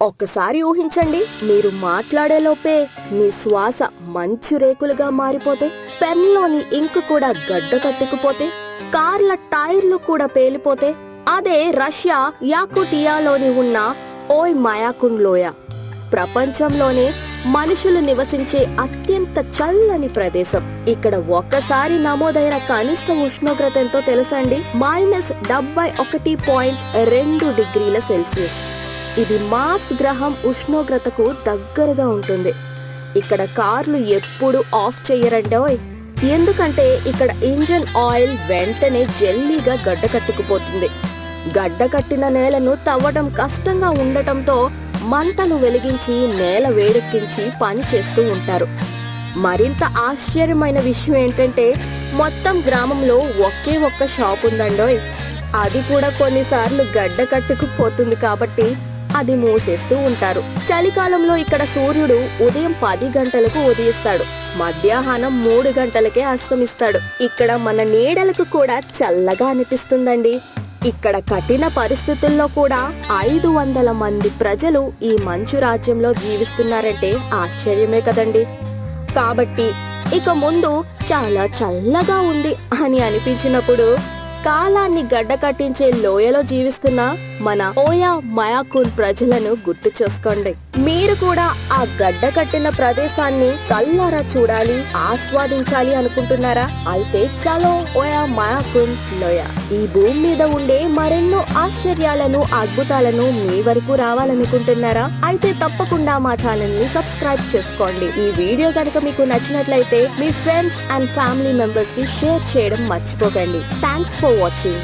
ఒక్కసారి ఊహించండి మీరు మాట్లాడేలోపే మీ శ్వాస మంచు రేకులుగా మారిపోతే పెన్లోని ఇంకు కూడా గడ్డ కట్టుకుపోతే కార్ల టైర్లు కూడా పేలిపోతే అదే రష్యా యాకుటియాలోని ఉన్న ఓయ్ మయాకున్ లోయ. ప్రపంచంలోనే మనుషులు నివసించే అత్యంత చల్లని ప్రదేశం. ఇక్కడ ఒక్కసారి నమోదైన కనిష్ట ఉష్ణోగ్రత ఎంతో తెలుసండి మైనస్ డెబ్బై ఒకటి పాయింట్ రెండు డిగ్రీల సెల్సియస్. ఇది మార్స్ గ్రహం ఉష్ణోగ్రతకు దగ్గరగా ఉంటుంది. ఇక్కడ కార్లు ఎప్పుడు ఆఫ్ చేయరండోయ్. ఎందుకంటే ఇక్కడ ఇంజన్ ఆయిల్ వెంటనే జెల్లీగా గడ్డ కట్టుకుపోతుంది. గడ్డ కట్టిన నేలను తవ్వడం కష్టంగా ఉండటంతో మంటలు వెలిగించి నేల వేడెక్కించి పని చేస్తూ ఉంటారు. మరింత ఆశ్చర్యమైన విషయం ఏంటంటే మొత్తం గ్రామంలో ఒకే ఒక్క షాప్ ఉందండోయ్. అది కూడా కొన్నిసార్లు గడ్డ కట్టుకుపోతుంది కాబట్టి అది మూసేస్తూ ఉంటారు. చలికాలంలో ఇక్కడ సూర్యుడు ఉదయం పది గంటలకు ఉదయిస్తాడు. మధ్యాహ్నం మూడు గంటలకే అస్తమిస్తాడు. ఇక్కడ మన నీడలకు కూడా చల్లగా అనిపిస్తుందండి. ఇక్కడ కఠిన పరిస్థితుల్లో కూడా ఐదు వందల మంది ప్రజలు ఈ మంచు రాజ్యంలో జీవిస్తున్నారంటే ఆశ్చర్యమే కదండి. కాబట్టి ఇక ముందు చాలా చల్లగా ఉంది అని అనిపించినప్పుడు కాలాన్ని గడ్డ కట్టించే లోయలో జీవిస్తున్న మన ఓయా మయాకున్ ప్రజలను గుర్తు చేసుకోండి. మీరు కూడా ఆ గడ్డ కట్టిన ప్రదేశాన్ని కల్లారా చూడాలి ఆస్వాదించాలి అనుకుంటున్నారా? అయితే చలో ఓయా మయాకున్ లోయ. ఈ భూమి మీద ఉండే మరెన్నో ఆశ్చర్యాలను అద్భుతాలను మీ వరకు రావాలనుకుంటున్నారా? అయితే తప్పకుండా మా ఛానల్ని సబ్స్క్రైబ్ చేసుకోండి. ఈ వీడియో కనుక మీకు నచ్చినట్లయితే మీ ఫ్రెండ్స్ అండ్ ఫ్యామిలీ మెంబర్స్కి షేర్ చేయడం మర్చిపోకండి. Thanks for watching.